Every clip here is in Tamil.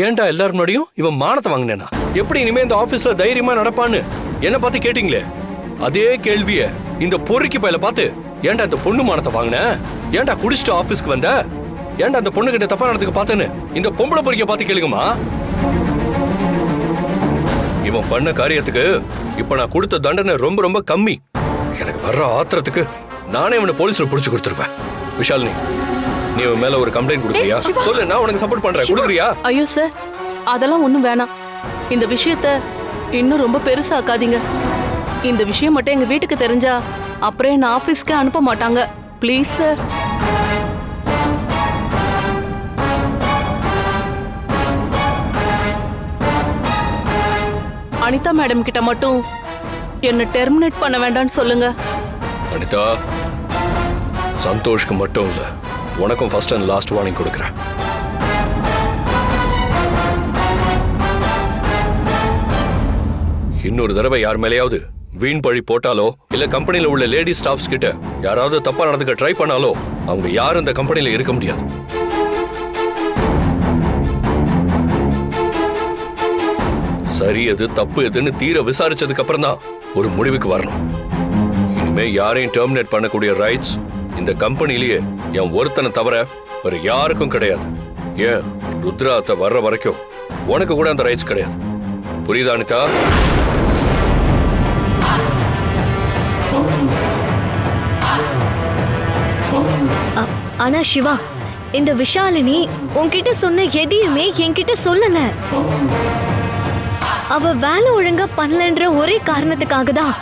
ஏன்டா எல்லாரும் முன்னாடியும் இவன் மானத்தை வாங்கினேனா? எப்படி இனிமே இந்த ஆபீஸ்ல தைரியமா நடப்பான்னு? என்ன பார்த்து கேட்டீங்களே? அதே கேள்விய இந்த பொறுக்கி பையில பார்த்து ஏன்டா இந்த பொண்ணு மானத்தை வாங்கின? ஏன்டா குடிச்சிட்டு ஆபீஸ்க்கு வந்த? ஏன்டா அந்த பொண்ணு கிட்ட தப்பா நடத்துக்கு பார்த்தேன்னு இந்த பொம்பளை பொறுக்கிய பார்த்து கேளுங்கம்மா. இவன் பண்ண காரியத்துக்கு இப்ப நான் கொடுத்த தண்டனை ரொம்ப ரொம்ப கம்மி. எனக்கு வர்ற ஆத்திரத்துக்கு நானே இவனை போலீஸ்ல புடிச்சு கொடுத்துருவேன். விஷாலினி. நீ இவன் மேல ஒரு கம்ப்ளைண்ட் கொடுக்குறியா? ஏய், சிவா. சொல்லு நான் உனக்கு சப்போர்ட் பண்றேன். கொடுக்குறியா? ஐயோ சார் அதெல்லாம் ஒண்ணும் வேணாம். இந்த விஷயத்த இன்னும் ரொம்ப பெருசாக்காதீங்க. இந்த விஷயம் மட்டும் எங்க வீட்டுக்கு தெரிஞ்சா அப்புறம் என்ன ஆபீஸ்க்கு அனுப்ப மாட்டாங்க. ப்ளீஸ் சார் அனிதா மேடம் கிட்ட மட்டும் என்ன டெர்மினேட் பண்ண வேண்டாம்னு சொல்லுங்க. அனிதா சந்தோஷ்க்கு மட்டும் இல்ல. உனக்கும் ஃபர்ஸ்ட் அண்ட் லாஸ்ட் வார்னிங் கொடுக்குறேன். இன்னொரு தடவை யார் மேலேயாவது வீண் பழி போட்டாலோ இல்ல கம்பெனில உள்ள லேடி ஸ்டாஃப்ஸ் கிட்ட யாராவது தப்பா நடந்துக்க ட்ரை பண்ணாலோ அவங்க யாரும் இந்த கம்பெனில இருக்க முடியாது. சரி எது தப்பு எதுன்னு தீர விசாரிச்சதுக்கு அப்புறம் தான் ஒரு முடிவுக்கு வரணும். இனிமே யாரையும் டெர்மினேட் பண்ணக்கூடிய ரைட்ஸ் இந்த கம்பெனிலேயே என் ஒருத்தனை தவிர வேற யாருக்கும் கிடையாது ஏன் ருத்ராத்த வர்ற வரைக்கும் உனக்கு கூட அந்த ரைட்ஸ் கிடையாது புரியுதா அனிதா ஆனா சிவா இந்த விஷாலினி உன்கிட்ட சொன்ன எதையுமே என்கிட்ட சொல்லல அவ வேலை ஒழுங்கா பண்ணலன்ற ஒரே காரணத்துக்காக தான்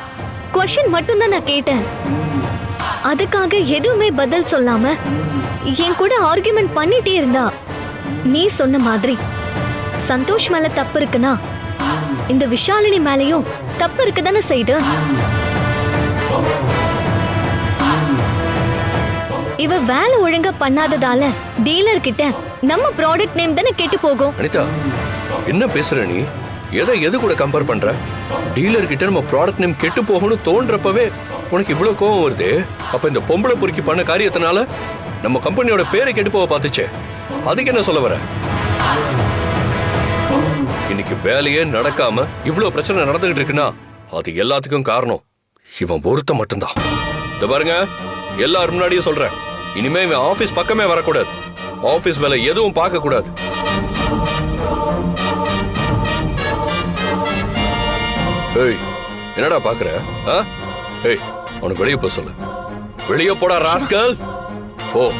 கொஷின் மட்டும்தான் நான் கேட்டேன் அதுக்காக எதுவுமே பதில் சொல்லாம என் கூட ஆர்குமெண்ட் பண்ணிட்டே இருந்தா நீ சொன்ன மாதிரி சந்தோஷ் மேல தப்பு இருக்குன்னா இந்த விஷாலினி மேலயும் தப்பு இருக்கு தானே செய்து? இவ வேலை ஒழுங்கா பண்ணாததால டீலர் கிட்ட நம்ம ப்ராடக்ட் நேம் தானே கெட்டு போகும். அனிதா என்ன பேசுற நீ? எதை எது கூட கம்பேர் பண்ற? டீலர் கிட்ட நம்ம ப்ராடக்ட் நேம் கெட்டு போகணும்னு தோன்றப்பவே உனக்கு இவ்வளவு கோவம் வருது? அப்ப இந்த பொம்பளை பொறுக்கி பண்ண காரியத்தினால நம்ம கம்பெனியோட பேரை கெட்டு போக பார்த்துச்சே. அதுக்கு என்ன சொல்ல வர? இன்னைக்கு வேலையே நடக்காம இவ்வளவு பிரச்சனை நடந்துகிட்டு இருக்குன்னா அது எல்லாத்துக்கும் காரணம். இவன் ஒருத்த மட்டும்தான். இந்த பாருங்க எல்லாரும் முன்னாடியும் சொல்றேன். இனிமே இவன் ஆபீஸ் பக்கமே வரக்கூடாது. ஆபீஸ் வேலை எதுவும் பார்க்க கூடாது ஏய் என்னடா பாக்குற ஆ? ஏய் உனக்கு வெளியே போக சொல்லு. வெளியே போடா ராஸ்கல். ஓ